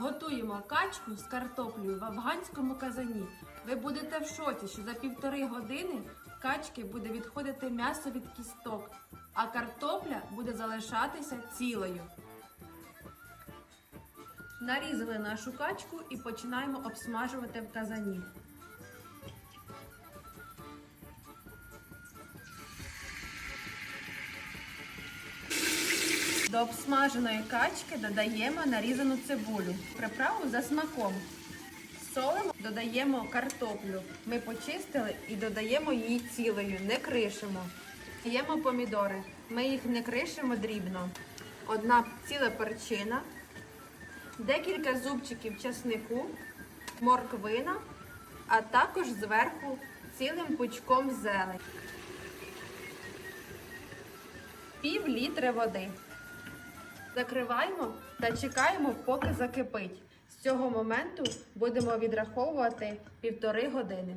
Готуємо качку з картоплею в афганському казані. Ви будете в шоці, що за півтори години качки буде відходити м'ясо від кісток, а картопля буде залишатися цілою. Нарізали нашу качку і починаємо обсмажувати в казані. До обсмаженої качки додаємо нарізану цибулю, приправу за смаком. Солимо, додаємо картоплю. Ми почистили і додаємо її цілою, не кришимо. Даємо помідори. Ми їх не кришимо дрібно. Одна ціла перчина, декілька зубчиків часнику, морквина, а також зверху цілим пучком зелень. Пів літри води. Закриваємо та чекаємо, поки закипить. З цього моменту будемо відраховувати півтори години.